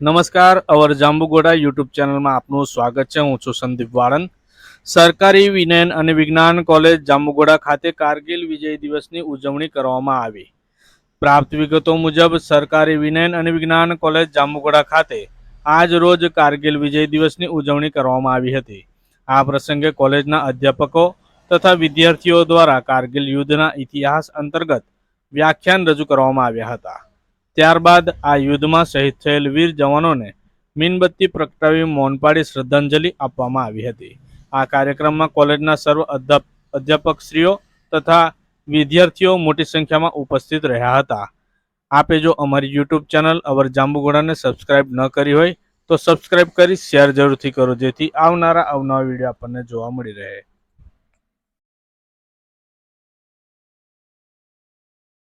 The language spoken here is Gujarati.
નમસ્કાર, અવર જાંબુગોડા યુટ્યુબ ચેનલમાં આપનું સ્વાગત છે. હું છું સંદીપ વાળન સરકારી વિજ્ઞાન અને વિજ્ઞાન કોલેજ જાંબુગોડા ખાતે કારગિલ વિજય દિવસની ઉજવણી કરવામાં આવી. પ્રાપ્ત વિગતો મુજબ, સરકારી વિજ્ઞાન અને વિજ્ઞાન કોલેજ જાંબુગોડા ખાતે આજ રોજ કારગિલ વિજય દિવસની ઉજવણી કરવામાં આવી હતી. આ પ્રસંગે કોલેજના અધ્યાપકો તથા વિદ્યાર્થીઓ દ્વારા કારગિલ યુદ્ધના ઇતિહાસ અંતર્ગત વ્યાખ્યાન રજૂ કરવામાં આવ્યા હતા. ત્યારબાદ આ યુદ્ધમાં શહીદ થયેલ વીર જવાનોને મીનબત્તી પ્રગટાવી મૌન પાડી શ્રદ્ધાંજલિ આપવામાં આવી હતી. આ કાર્યક્રમમાં કોલેજના સર્વ અધ્યાપ- અધ્યાપકશ્રીઓ તથા વિદ્યાર્થીઓ મોટી સંખ્યામાં ઉપસ્થિત રહ્યા હતા. આપે જો અમારી યુટ્યુબ ચેનલ અવર જાંબુગોડાને સબસ્ક્રાઇબ ન કરી હોય તો સબસ્ક્રાઇબ કરી શેર જરૂરથી કરો જેથી આવનારા અવનવા વીડિયો આપણને જોવા મળી રહે.